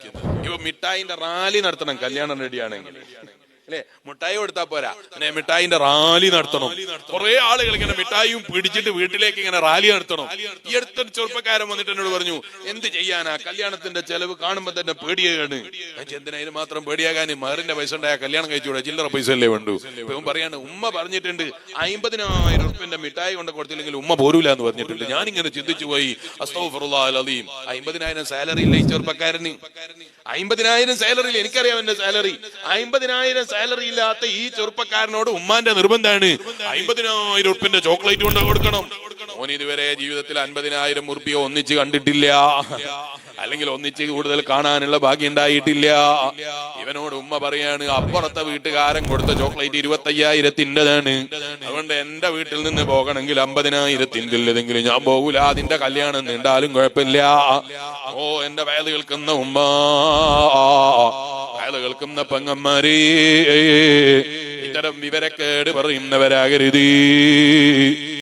ഇപ്പൊ മിഠായിന്റെ റാലി നടത്തണം കല്യാണം റെഡിയാണെങ്കിൽ അല്ലെ? മിഠായി കൊടുത്താ പോരാ. പിന്നെ മിഠായിന്റെ റാലി നടത്തണം. കുറെ ആളുകൾ ഇങ്ങനെ മിഠായിയും പിടിച്ചിട്ട് വീട്ടിലേക്ക് ഇങ്ങനെ റാലി നടത്തണം. ഈ അടുത്തൊരു ചെറുപ്പക്കാരൻ വന്നിട്ട് എന്നോട് പറഞ്ഞു എന്ത് ചെയ്യാനാ? കല്യാണത്തിന്റെ ചെലവ് കാണുമ്പോ തന്നെ പേടിയാണ്. എന്തിനാ? ഇതിന് മാത്രം പേടിയാകാൻ മറിന്റെ പൈസ ഉണ്ടായ കല്യാണം കഴിച്ചുകൂടെ? ചില്ലറ പൈസ അല്ലേ വേണ്ടു? ഇപ്പം പറയാണ് ഉമ്മ പറഞ്ഞിട്ടുണ്ട് അമ്പതിനായിരം ഉറുപ്പിന്റെ മിഠായി കൊണ്ട് കൊടുത്തില്ലെങ്കിൽ ഉമ്മ പോരൂല എന്ന് പറഞ്ഞിട്ടുണ്ട്. ഇങ്ങനെ ചിന്തിച്ചു പോയി അസ്തോഫറുള്ളീം അമ്പതിനായിരം സാലറി ഇല്ല ഈ ചെറുപ്പക്കാരന്? അമ്പതിനായിരം സാലറി ഇല്ല? എനിക്കറിയാം എന്റെ സാലറി. അമ്പതിനായിരം സാലറി ഇല്ലാത്ത ഈ ചെറുപ്പക്കാരനോട് ഉമ്മാന്റെ നിർബന്ധമാണ്. അമ്പതിനായിരം ഉറുപ്പിന്റെ ചോക്ലേറ്റ് കൊണ്ട് കൊടുക്കണം. ഓൻ ഇതുവരെ ജീവിതത്തിൽ അൻപതിനായിരം ഉറുപ്പിയ ഒന്നിച്ച് കണ്ടിട്ടില്ല. അല്ലെങ്കിൽ ഒന്നിച്ച് കൂടുതൽ കാണാനുള്ള ഭാഗ്യം ഉണ്ടായിട്ടില്ല. ഇവനോട് ഉമ്മ പറയാണ് അപ്പുറത്തെ വീട്ടുകാരൻ കൊടുത്ത ചോക്ലേറ്റ് ഇരുപത്തയ്യായിരത്തിന്റെതാണ്. അതുകൊണ്ട് എന്റെ വീട്ടിൽ നിന്ന് പോകണമെങ്കിൽ അമ്പതിനായിരത്തിന്റെ ഏതെങ്കിലും ഞാൻ പോകൂല. അതിന്റെ കല്യാണം നീണ്ടാലും കുഴപ്പമില്ല. ഓ എന്റെ വയൽ കേൾക്കുന്ന ഉമ്മ. കേൾക്കുന്ന പെങ്ങന്മാരേ ഇത്തരം വിവരക്കേട് പറയുന്നവരാകരുതേ.